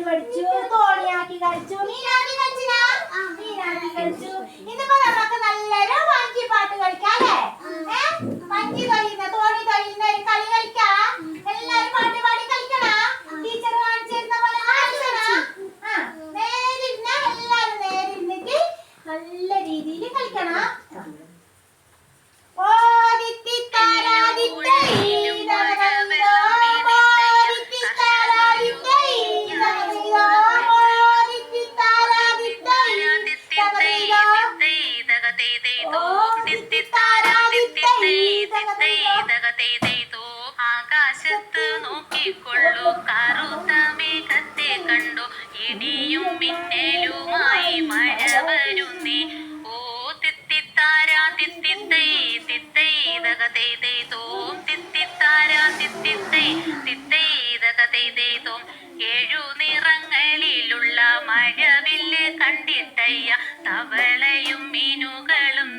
നീരാട്ടി പഠിച്ചു. തോണിയാക്കി കളിച്ചു. നീരാട്ടി കളിച്ചിനാ നീരാട്ടി കളിച്ചു. ഇന്നിപ്പോ നമുക്ക് നല്ലൊരു വഞ്ചി പാട്ട് കളിക്കാല്ലേ? വഞ്ചി തൊഴിയുന്ന തോണി തൊഴിയുന്ന ഒരു കളി കളിക്കാ. എല്ലാരും പാട്ട് പാടി കളിക്കണ? ടീച്ചർ കാണിച്ചിരുന്ന പോലെ കാണിച്ചണ? ആ നേരിരുന്ന എല്ലാരും നേരിരുന്നിട്ട് നല്ല രീതിയിൽ കളിക്കണം. ആകാശത്ത് നോക്കിക്കൊള്ളു. ഇടിയും ഓ കണ്ടിട്ടയ്യ. തവളയും മീനുകളും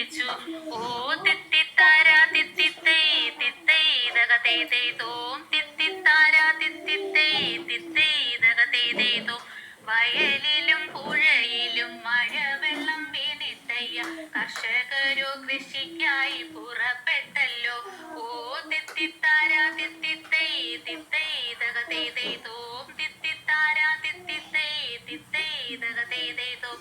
തേച്ചു ഓ തിത്തിത്താര തിത്തിത്തൈ തിത്തൈ ദക തേ തൈ തോം. തിത്തിത്താര തിത്തിത്തൈ തിത്തൈ ദക തേ തൈ തോം. വയലിലും പുഴയിലും മഴവെള്ളം വീണിട്ടയ്യ. കർഷകരോ കൃഷിക്കായി പുറപ്പെട്ടല്ലോ. ഓ തിത്തിത്താര തിത്തിത്തൈ തിത്തൈ ദക തേ തൈ തോം. തിത്തിത്താര തിത്തിത്തൈ തിത്തൈ ദക തേ തൈ.